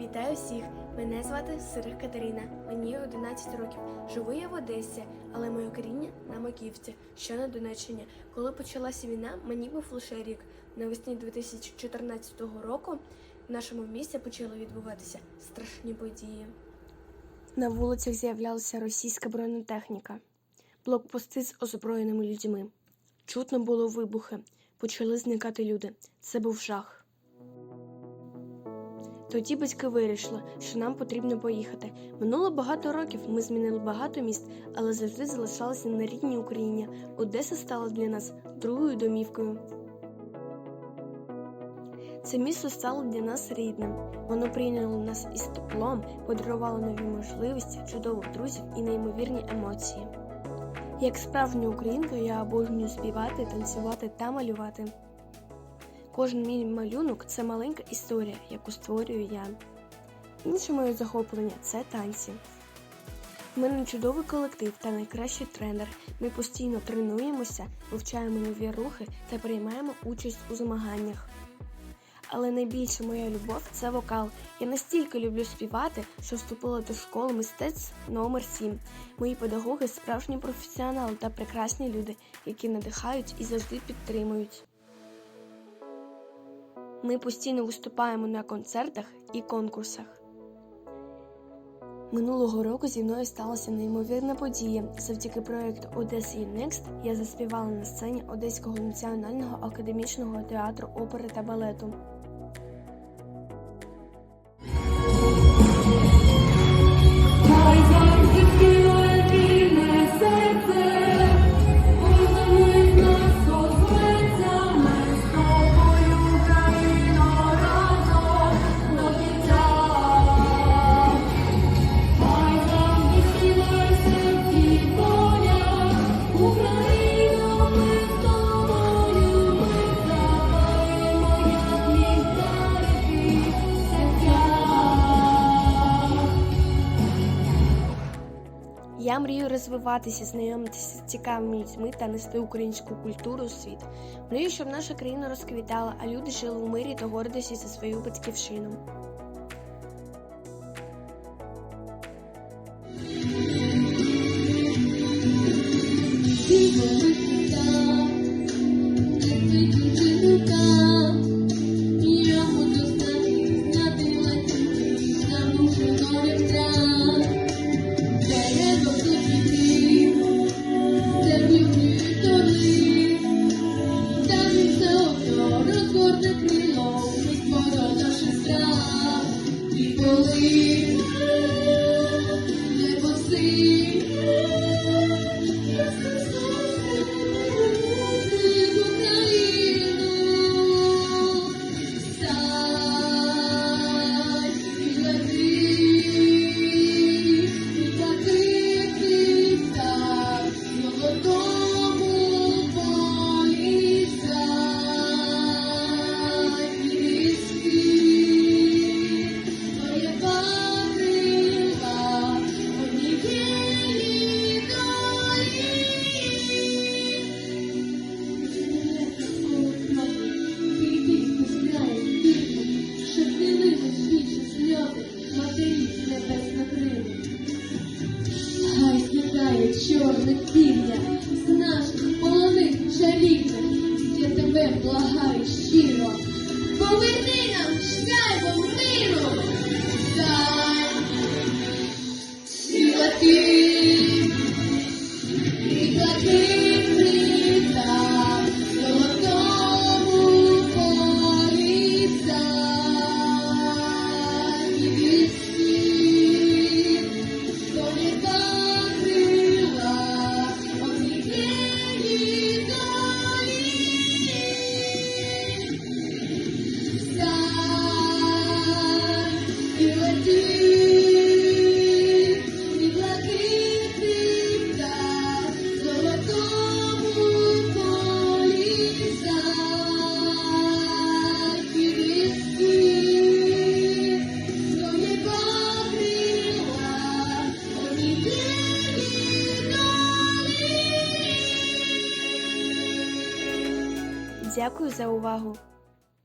Вітаю всіх! Мене звати Сирих Катерина. Мені 11 років. Живу я в Одесі, але моє коріння на Маківці, що на Донеччині. Коли почалася війна, мені був лише рік. Навесні 2014 року в нашому місті почали відбуватися страшні події. На вулицях з'являлася російська бронетехніка, блокпости з озброєними людьми. Чутно було вибухи, почали зникати люди. Це був жах. Тоді батьки вирішили, що нам потрібно поїхати. Минуло багато років, ми змінили багато міст, але завжди залишалися на рідній Україні. Одеса стала для нас другою домівкою. Це місто стало для нас рідним. Воно прийняло нас із теплом, подарувало нові можливості, чудових друзів і неймовірні емоції. Як справжня українка, я обожнюю співати, танцювати та малювати. Кожен мій малюнок це маленька історія, яку створюю я. Інше моє захоплення це танці. У мене чудовий колектив та найкращий тренер. Ми постійно тренуємося, вивчаємо нові рухи та приймаємо участь у змаганнях. Але найбільша моя любов це вокал. Я настільки люблю співати, що вступила до школи мистецтв номер 7 Мої педагоги справжні професіонали та прекрасні люди, які надихають і завжди підтримують. Ми постійно виступаємо на концертах і конкурсах. Минулого року зі мною сталася неймовірна подія. Завдяки проєкту Одеса Next я заспівала на сцені Одеського національного академічного театру опери та балету. Я мрію розвиватися, знайомитися з цікавими людьми та нести українську культуру у світ. Мрію, щоб наша країна розквітала, а люди жили у мирі та гордості за свою батьківщину. розгорне крило, від мороза страх. І коли Благаю щиро. Поверни нам шляхом миру, дай і Дякую за увагу!